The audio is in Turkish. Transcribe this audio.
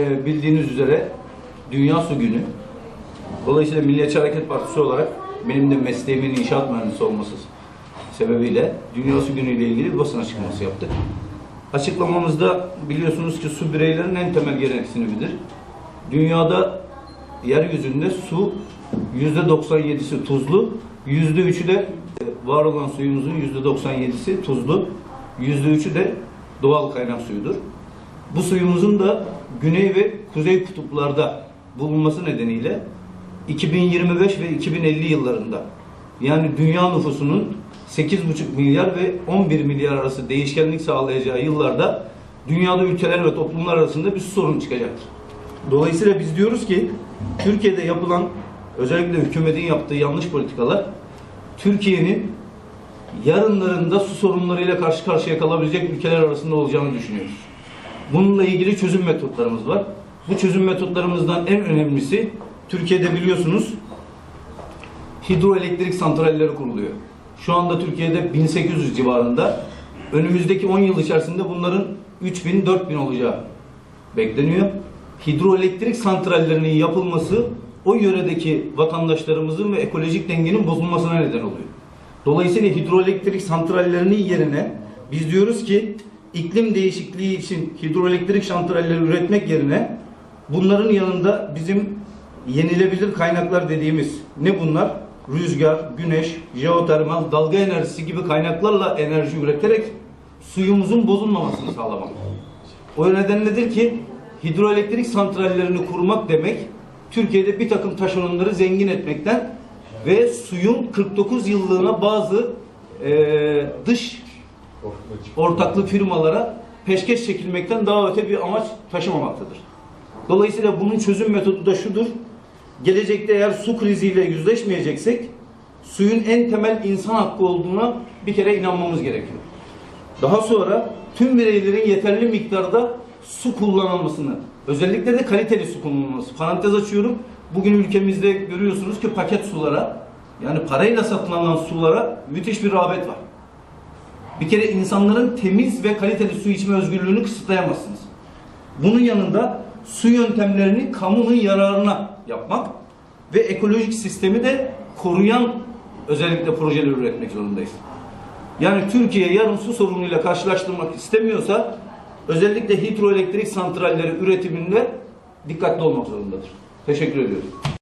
Bildiğiniz üzere Dünya Su Günü. Dolayısıyla Milliyetçi Hareket Partisi olarak benim de mesleğimin inşaat mühendisi olması sebebiyle Dünya Su Günü ile ilgili bir basın açıklaması yaptık. Açıklamamızda biliyorsunuz ki su bireylerin en temel gereksinimidir. Dünyada yeryüzünde su %97'si tuzlu, %3'ü de var olan suyumuzun %97'si tuzlu, %3'ü de doğal kaynak suyudur. Bu suyumuzun da güney ve kuzey kutuplarda bulunması nedeniyle 2025 ve 2050 yıllarında yani dünya nüfusunun 8,5 milyar ve 11 milyar arası değişkenlik sağlayacağı yıllarda dünyada ülkeler ve toplumlar arasında bir su sorunu çıkacaktır. Dolayısıyla biz diyoruz ki Türkiye'de yapılan özellikle hükümetin yaptığı yanlış politikalar Türkiye'nin yarınlarında su sorunlarıyla karşı karşıya kalabilecek ülkeler arasında olacağını düşünüyoruz. Bununla ilgili çözüm metotlarımız var. Bu çözüm metotlarımızdan en önemlisi Türkiye'de biliyorsunuz hidroelektrik santralleri kuruluyor. Şu anda Türkiye'de 1800 civarında. Önümüzdeki 10 yıl içerisinde bunların 3000 4000 olacağı bekleniyor. Hidroelektrik santrallerinin yapılması o yöredeki vatandaşlarımızın ve ekolojik dengenin bozulmasına neden oluyor. Dolayısıyla hidroelektrik santrallerinin yerine biz diyoruz ki iklim değişikliği için hidroelektrik santralleri üretmek yerine bunların yanında bizim yenilebilir kaynaklar dediğimiz ne bunlar? Rüzgar, güneş, jeotermal, dalga enerjisi gibi kaynaklarla enerji üreterek suyumuzun bozulmamasını sağlamak. O nedenledir ki hidroelektrik santrallerini kurmak demek Türkiye'de bir takım taşeronları zengin etmekten ve suyun 49 yıllığına bazı eee, dış ortaklı firmalara peşkeş çekilmekten daha öte bir amaç taşımamaktadır. Dolayısıyla bunun çözüm metodu da şudur. Gelecekte eğer su kriziyle yüzleşmeyeceksek suyun en temel insan hakkı olduğuna bir kere inanmamız gerekiyor. Daha sonra tüm bireylerin yeterli miktarda su kullanılmasını, özellikle de kaliteli su kullanılması. Parantez açıyorum. Bugün ülkemizde görüyorsunuz ki paket sulara, yani parayla satın alınan sulara müthiş bir rağbet var. Bir kere insanların temiz ve kaliteli su içme özgürlüğünü kısıtlayamazsınız. Bunun yanında su yöntemlerini kamunun yararına yapmak ve ekolojik sistemi de koruyan özellikle projeler üretmek zorundayız. Yani Türkiye yarın su sorunuyla karşılaştırmak istemiyorsa özellikle hidroelektrik santralleri üretiminde dikkatli olmak zorundadır. Teşekkür ediyorum.